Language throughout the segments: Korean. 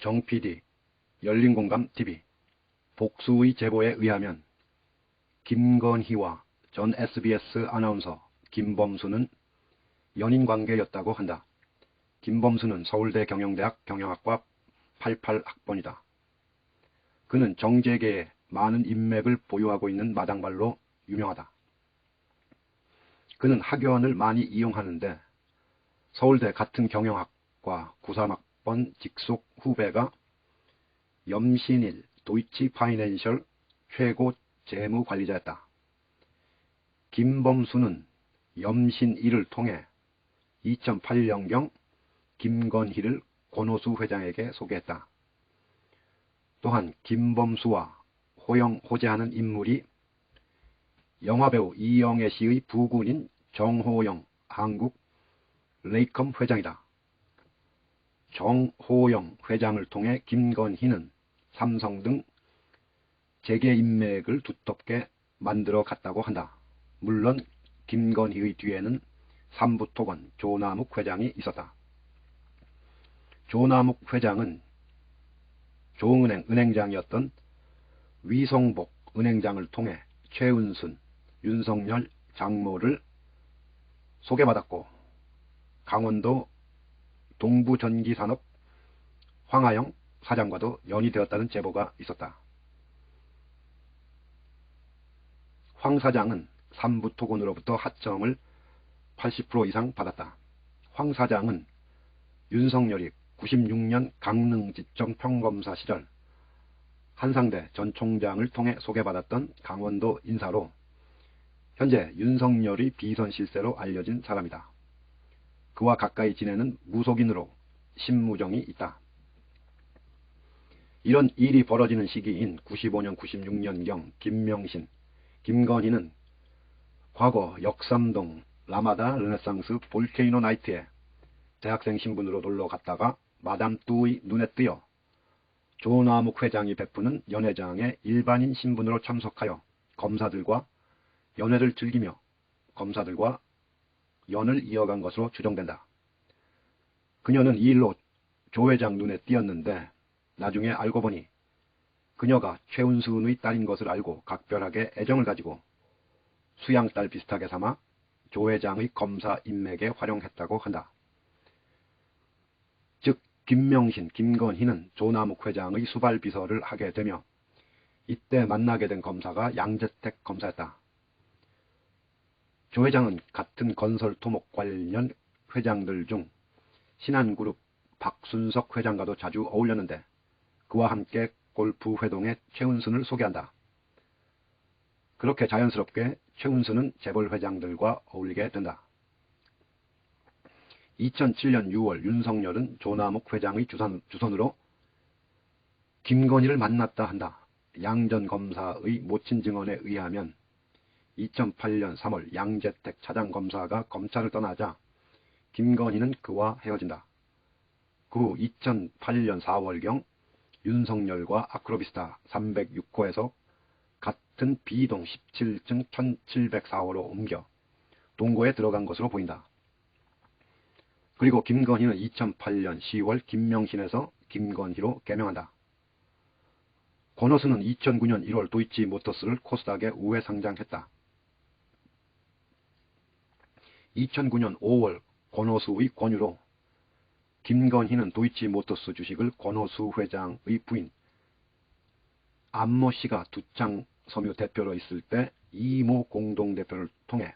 정PD, 열린공감TV, 복수의 제보에 의하면 김건희와 전 SBS 아나운서 김범수는 연인관계였다고 한다. 김범수는 서울대 경영대학 경영학과 88학번이다. 그는 정재계에 많은 인맥을 보유하고 있는 마당발로 유명하다. 그는 학연을 많이 이용하는데 서울대 같은 경영학과 93학 번 직속 후배가 염신일 도이치 파이낸셜 최고 재무관리자였다. 김범수는 염신일을 통해 2008년경 김건희를 권호수 회장에게 소개했다. 또한 김범수와 호영, 호재하는 인물이 영화배우 이영애 씨의 부군인 정호영 한국 레이컴 회장이다. 정호영 회장을 통해 김건희는 삼성 등 재계 인맥을 두텁게 만들어 갔다고 한다. 물론 김건희의 뒤에는 삼부토건 조남욱 회장이 있었다. 조남욱 회장은 조은행 은행장이었던 위성복 은행장을 통해 최은순, 윤석열 장모를 소개받았고 강원도 동부전기산업 황하영 사장과도 연이 되었다는 제보가 있었다. 황 사장은 삼부토건으로부터 하청을 80% 이상 받았다. 황 사장은 윤석열이 96년 강릉지청 평검사 시절 한상대 전 총장을 통해 소개받았던 강원도 인사로 현재 윤석열의 비선 실세로 알려진 사람이다. 그와 가까이 지내는 무속인으로 신무정이 있다. 이런 일이 벌어지는 시기인 95년 96년경 김명신, 김건희는 과거 역삼동 라마다 르네상스 볼케이노 나이트에 대학생 신분으로 놀러 갔다가 마담 뚜의 눈에 띄어 조남욱 회장이 베푸는 연회장에 일반인 신분으로 참석하여 검사들과 연회를 즐기며 검사들과 연을 이어간 것으로 추정된다. 그녀는 이 일로 조 회장 눈에 띄었는데 나중에 알고 보니 그녀가 최은순의 딸인 것을 알고 각별하게 애정을 가지고 수양 딸 비슷하게 삼아 조 회장의 검사 인맥에 활용했다고 한다. 즉 김명신, 김건희는 조남욱 회장의 수발 비서를 하게 되며 이때 만나게 된 검사가 양재택 검사였다. 조 회장은 같은 건설 토목 관련 회장들 중 신한그룹 박순석 회장과도 자주 어울렸는데 그와 함께 골프 회동에 최은순을 소개한다. 그렇게 자연스럽게 최은순은 재벌 회장들과 어울리게 된다. 2007년 6월 윤석열은 조남욱 회장의 주선, 주선으로 김건희를 만났다 한다. 양전 검사의 모친 증언에 의하면 2008년 3월 양재택 차장검사가 검찰을 떠나자 김건희는 그와 헤어진다. 그 후 2008년 4월경 윤석열과 아크로비스타 306호에서 같은 B동 17층 1704호로 옮겨 동고에 들어간 것으로 보인다. 그리고 김건희는 2008년 10월 김명신에서 김건희로 개명한다. 권호수는 2009년 1월 도이치 모터스를 코스닥에 우회 상장했다. 2009년 5월 권호수의 권유로 김건희는 도이치 모터스 주식을 권호수 회장의 부인 안모 씨가 두창 섬유 대표로 있을 때 이모 공동대표를 통해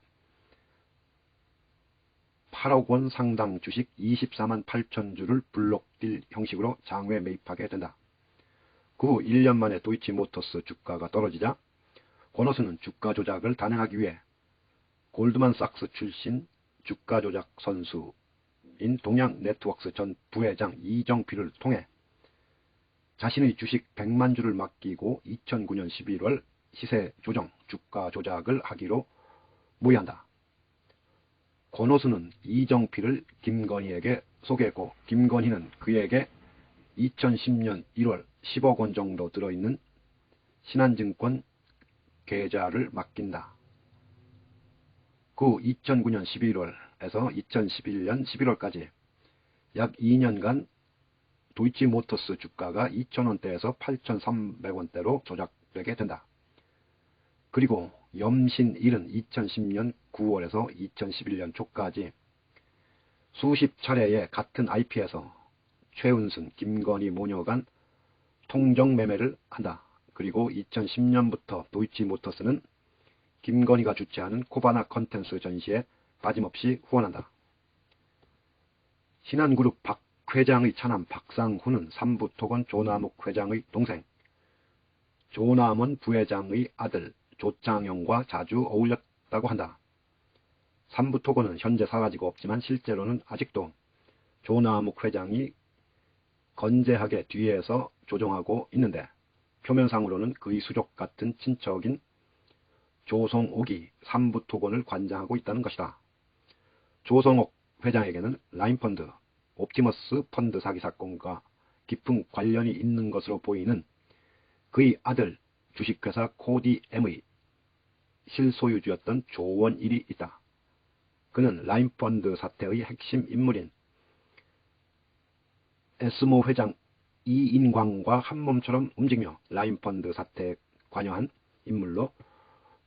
8억 원 상당 주식 24만 8천 주를 블록딜 형식으로 장외 매입하게 된다. 그 후 1년 만에 도이치 모터스 주가가 떨어지자 권호수는 주가 조작을 단행하기 위해 골드만삭스 출신 주가 조작 선수인 동양 네트워크스 전 부회장 이정필을 통해 자신의 주식 100만 주를 맡기고 2009년 11월 시세 조정, 주가 조작을 하기로 모의한다. 권호수는 이정필을 김건희에게 소개했고 김건희는 그에게 2010년 1월 10억 원 정도 들어있는 신한증권 계좌를 맡긴다. 그 2009년 11월에서 2011년 11월까지 약 2년간 도이치 모터스 주가가 2,000원대에서 8,300원대로 조작되게 된다. 그리고 염신 1은 2010년 9월에서 2011년 초까지 수십 차례의 같은 IP에서 최은순, 김건희 모녀 간 통정 매매를 한다. 그리고 2010년부터 도이치 모터스는 김건희가 주최하는 코바나 컨텐츠 전시에 빠짐없이 후원한다. 신한그룹 박 회장의 차남 박상훈은 삼부토건 조남욱 회장의 동생, 조남원 부회장의 아들 조장영과 자주 어울렸다고 한다. 삼부토건은 현재 사라지고 없지만 실제로는 아직도 조남욱 회장이 건재하게 뒤에서 조종하고 있는데 표면상으로는 그의 수족 같은 친척인 조성옥이 삼부토건을 관장하고 있다는 것이다. 조성옥 회장에게는 라인펀드, 옵티머스 펀드 사기 사건과 깊은 관련이 있는 것으로 보이는 그의 아들 주식회사 코디엠의 실소유주였던 조원일이 있다. 그는 라인펀드 사태의 핵심 인물인 에스모 회장 이인광과 한몸처럼 움직이며 라인펀드 사태에 관여한 인물로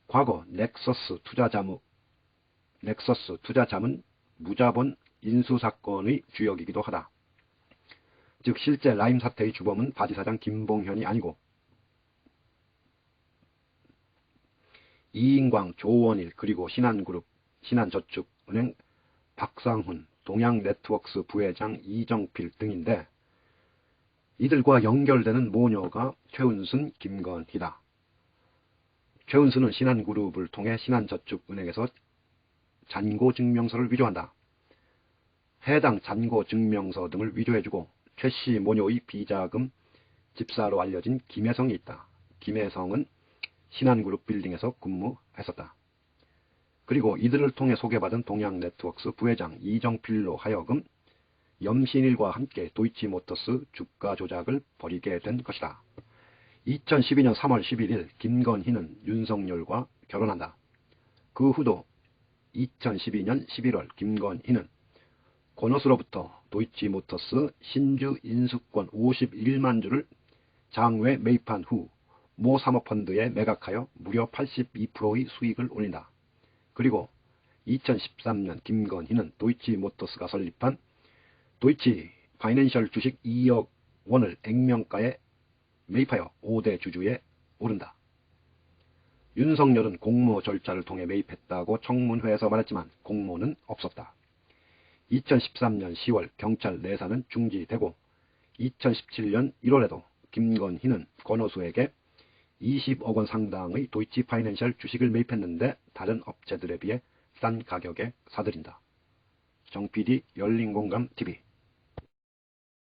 과거 넥서스 투자자무 넥서스 투자자문 무자본 인수 사건의 주역이기도 하다. 즉 실제 라임 사태의 주범은 바지 사장 김봉현이 아니고 이인광, 조원일 그리고 신한그룹, 신한저축은행 박상훈, 동양네트워크스 부회장 이정필 등인데 이들과 연결되는 모녀가 최은순, 김건희다. 최은순은 신한그룹을 통해 신한저축은행에서 잔고증명서를 위조한다. 해당 잔고증명서 등을 위조해주고 최씨 모녀의 비자금 집사로 알려진 김혜성이 있다. 김혜성은 신한그룹 빌딩에서 근무했었다. 그리고 이들을 통해 소개받은 동양네트워크스 부회장 이정필로 하여금 염신일과 함께 도이치모터스 주가 조작을 벌이게 된 것이다. 2012년 3월 11일 김건희는 윤석열과 결혼한다. 그 후도 2012년 11월 김건희는 고노스로부터 도이치모터스 신주 인수권 51만 주를 장외 매입한 후 모 사모펀드에 매각하여 무려 82%의 수익을 올린다. 그리고 2013년 김건희는 도이치모터스가 설립한 도이치 파이낸셜 주식 2억 원을 액면가에 매입하여 5대 주주에 오른다. 윤석열은 공모 절차를 통해 매입했다고 청문회에서 말했지만 공모는 없었다. 2013년 10월 경찰 내사는 중지되고 2017년 1월에도 김건희는 권오수에게 20억 원 상당의 도이치 파이낸셜 주식을 매입했는데 다른 업체들에 비해 싼 가격에 사들인다. 정PD 열린공감TV